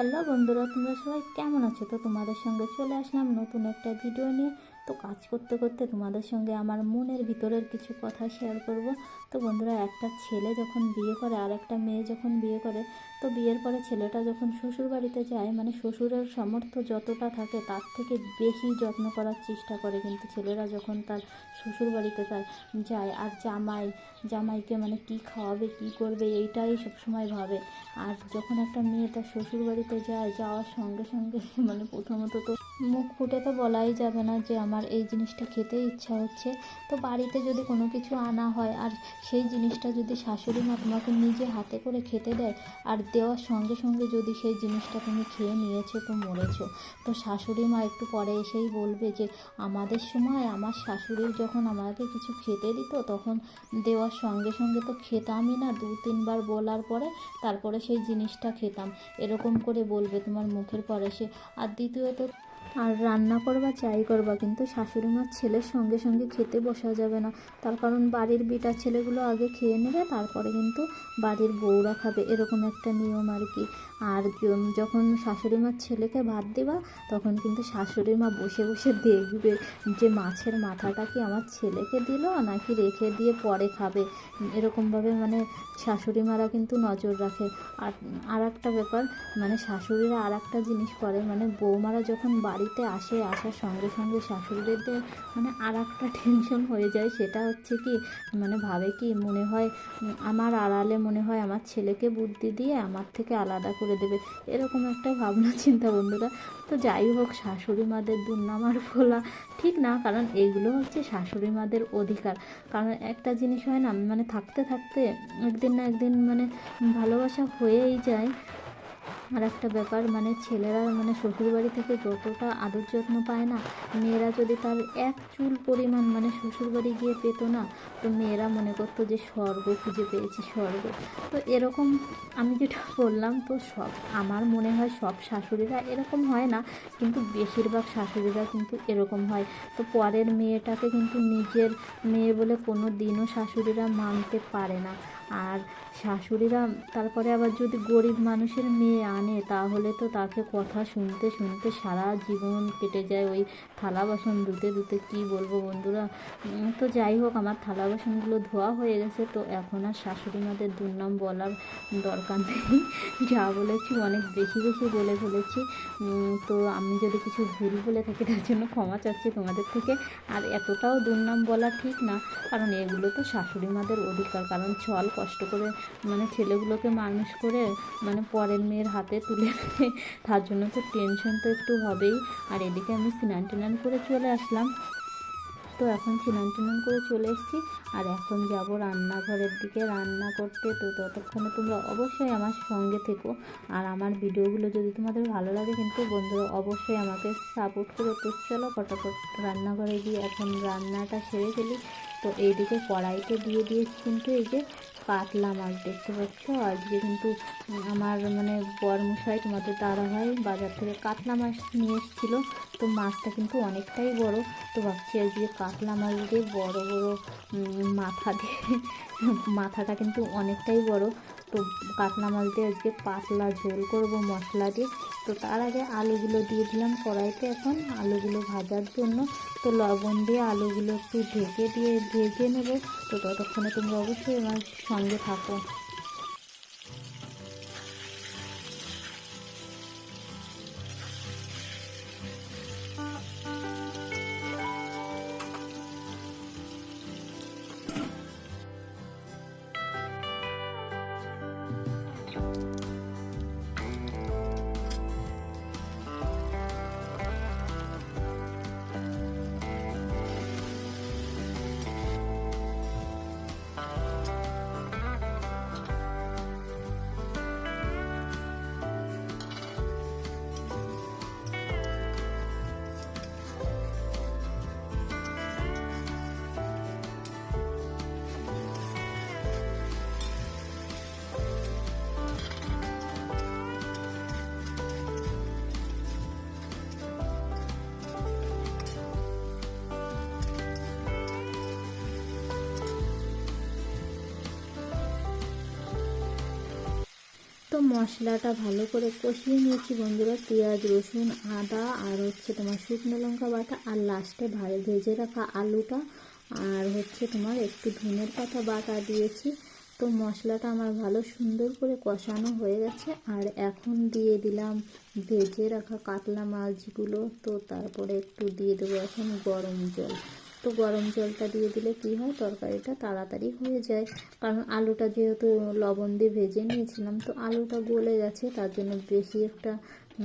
Hello বন্ধুরা, তোমরা সবাই কেমন আছো? তো তোমাদের সঙ্গে চলে আসলাম নতুন একটা ভিডিও নিয়ে। তো কাজ করতে করতে তোমাদের সঙ্গে আমার মনের ভিতরের কিছু কথা শেয়ার করব। তো বন্ধুরা, একটা ছেলে যখন বিয়ে করে, আর একটা মেয়ে যখন বিয়ে করে, তো বিয়ের পরে ছেলেটা যখন শ্বশুর বাড়িতে যায় মানে শ্বশুরের সামর্থ্য যতটা থাকে, তার থেকে বেশি যত্ন করার চেষ্টা করে। কিন্তু ছেলেরা যখন তার শ্বশুর বাড়িতে তার যায়, আর জামাই, জামাইকে মানে কি খাওয়াবে, কি করবে, এইটাই সবসময় ভাবে। আর যখন একটা মেয়ে তার শ্বশুর বাড়িতে যায়, যাওয়ার সঙ্গে সঙ্গে মানে প্রথমত তো মুখ ফুটে তো বলাই যাবে না যে আমার এই জিনিসটা খেতে ইচ্ছা হচ্ছে। তো বাড়িতে যদি কোনো কিছু আনা হয় আর সেই জিনিসটা যদি শাশুড়ি মা তোমাকে নিজে হাতে করে খেতে দেয় আর দেওয়ার সঙ্গে সঙ্গে যদি সেই জিনিসটা তুমি খেয়ে নিয়েছো তো মরেছো। তো শাশুড়ি মা একটু পরে এসেই বলবে যে আমাদের সময় আমার শাশুড়ি যখন আমাকে কিছু খেতে দিত তখন দেওয়ার সঙ্গে সঙ্গে তো খেতামই না, দু তিনবার বলার পরে তারপরে সেই জিনিসটা খেতাম। এরকম করে বলবে তোমার মুখের পরে সে। আর দ্বিতীয়ত আর রান্না করবা চাই করবা, কিন্তু শাশুড়ি মার ছেলের সঙ্গে সঙ্গে খেতে বসা যাবে না। তার কারণ বাড়ির বিটার ছেলেগুলো আগে খেয়ে নেবে, তারপরে কিন্তু বাড়ির বউরা খাবে, এরকম একটা নিয়ম আর কি। আর যখন শাশুড়ি মার ছেলেকে ভাত দেবা, তখন কিন্তু শাশুড়ি মা বসে বসে দেখবে যে মাছের মাথাটা কি আমার ছেলেকে দিল, নাকি রেখে দিয়ে পরে খাবে। এরকমভাবে মানে শাশুড়ি মারা কিন্তু নজর রাখে। আর আর একটা ব্যাপার মানে শাশুড়িরা আর একটা জিনিস করে মানে বৌমারা যখন বাড়িতে আসে, আসার সঙ্গে সঙ্গে শাশুড়িদের মানে আর একটা টেনশন হয়ে যায়। সেটা হচ্ছে কি মানে ভাবে কি মনে হয়, আমার আড়ালে মনে হয় আমার ছেলেকে বুদ্ধি দিয়ে আমার থেকে আলাদা করে দেবে। এরকম একটা ভাবনা চিন্তা বন্ধুরা। তো যাই হোক, শাশুড়ি মাদের দুর্নামার ফোলা। ঠিক না, কারণ এইগুলো হচ্ছে শাশুড়ি মাদের অধিকার। কারণ একটা জিনিস হয় না মানে থাকতে থাকতে একদিন না একদিন মানে ভালোবাসা হয়েই যায়। আর একটা ব্যাপার মানে ছেলেরা মানে শ্বশুরবাড়ি থেকে যতটা আদর যত্ন পায় না, মেয়েরা যদি তার এক চুল পরিমাণ মানে শ্বশুরবাড়ি গিয়ে পেতো না, তো মেয়েরা মনে করতো যে স্বর্গ খুঁজে পেয়েছি, স্বর্গ। তো এরকম আমি যেটা বললাম, তো সব, আমার মনে হয় সব শাশুড়িরা এরকম হয় না, কিন্তু বেশিরভাগ শাশুড়িরা কিন্তু এরকম হয়। তো পরের মেয়েটাকে কিন্তু নিজের মেয়ে বলে কোনো দিনও শাশুড়িরা মানতে পারে না। আর শাশুড়িরা তারপরে আবার যদি গরিব মানুষের মেয়ে আনে, তাহলে তো তাকে কথা শুনতে শুনতে সারা জীবন কেটে যায় ওই থালা বাসন ধুতে ধুতে। কী বলব বন্ধুরা? তো যাই হোক, আমার থালা বাসনগুলো ধোয়া হয়ে গেছে। তো এখন আর শাশুড়ি মাদের দুর্নাম বলার দরকার নেই। যা বলেছি অনেক বেশি বেশি বলে ফেলেছি। তো আমি যদি কিছু ভুল বলে থাকি, তার জন্য ক্ষমা চাচ্ছি তোমাদের থেকে। আর এতটাও দুর্নাম বলা ঠিক না, কারণ এগুলো তো শাশুড়ি মাদের অধিকার। কারণ চল কষ্ট করে মানে ছেলেগুলোকে মানুষ করে মানে পরের মেয়ের হাতে তুলে তার জন্য তো টেনশন তো একটু হবেই। আর এদিকে আমি স্নান টিনান করে চলে আসলাম। তো এখন স্নান টিনান করে চলে এসেছি। আর এখন যাব রান্নাঘরের দিকে। রান্না করতে তো ততক্ষণে তোমরা অবশ্যই আমার সঙ্গে থেকো। আর আমার ভিডিওগুলো যদি তোমাদের ভালো লাগে কিন্তু বন্ধুরা অবশ্যই আমাকে সাপোর্ট করো। তো চলো ফটাফট রান্নাঘরে গিয়ে এখন রান্নাটা সেরে ফেলি। তো এইদিকে কড়াইতে দিয়ে দিয়েছি কিন্তু এই যে কাতলা মাছ দেখতে পাচ্ছ। আজকে কিন্তু আমার মানে বরমশাই তোমাদের দাদা ভাই বাজার থেকে কাতলা মাছ নিয়ে এসেছিল। তো মাছটা কিন্তু অনেকটাই বড়। তো ভাবছি আজকে কাতলা মাছ দিয়ে বড় বড় মাথা দিয়ে, মাথাটা কিন্তু অনেকটাই বড়। তো কাতলা মাছ দিয়ে আজকে পাতলা ঝোল করব মশলা দিয়ে। তো তার আগে আলুগুলো দিয়ে দিলাম কড়াইতে এখন। আলুগুলো ভাজার জন্য তো লবণ দিয়ে আলুগুলো একটু ঢেকে দিয়ে ভেজে নেব। তো ততক্ষণে তোমরা অবশ্যই আমার সঙ্গে থাকো মশলাটা ভালো করে কষিয়ে নিয়েছি বন্ধুরা। পেঁয়াজ, রসুন, আদা আর হচ্ছে তোমার শুকনো লঙ্কা বাটা আর লাস্টে ভেজে রাখা আলুটা আর হচ্ছে তোমার একটু ধনের পাতা বাটা দিয়েছি। তো মশলাটা আমার ভালো সুন্দর করে কষানো হয়ে গেছে। আর এখন দিয়ে দিলাম ভেজে রাখা কাতলা মাছগুলো। তো তারপরে একটু দিয়ে দেবো এখন গরম জল। তো গরম জলটা দিয়ে দিলে কি হয়? তরকারিটা তাড়াতাড়ি হয়ে যায়। কারণ আলুটা যেহেতু লবণ দিয়ে ভেজে নিয়েছিলাম, তো আলুটা গলে গেছে, তার জন্য বেশি একটা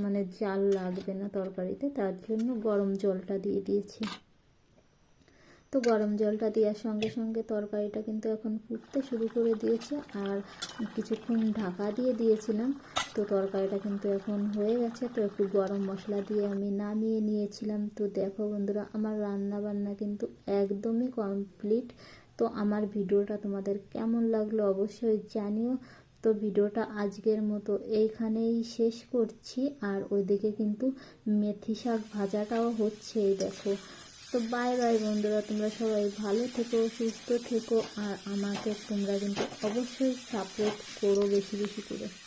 মানে জাল লাগবে না তরকারিতে, তার জন্য গরম জলটা দিয়ে দিয়েছি। তো গরম জলটা দেওয়ার সঙ্গে সঙ্গে তরকারিটা কিন্তু এখন ফুটতে শুরু করে দিয়েছে। আর কিছুক্ষণ ঢাকা দিয়ে দিয়েছিলাম, তো তরকারিটা কিন্তু এখন হয়ে গেছে। তো একটু গরম মশলা দিয়ে আমি নামিয়ে নিয়েছিলাম। তো দেখো বন্ধুরা, আমার রান্না বান্না কিন্তু একদমই কমপ্লিট। তো আমার ভিডিওটা তোমাদের কেমন লাগল অবশ্যই জানিও। তো ভিডিওটা আজকের মতো এইখানেই শেষ করছি। আর ওইদিকে কিন্তু মেথি শাক ভাজাটাও হচ্ছে এই দেখো। তো বাই বাই বন্ধুরা, তোমরা সবাই ভালো থেকো, সুস্থ থেকো, আর আমাকে তোমরা কিন্তু অবশ্যই সাপোর্ট করো বেশি বেশি করে।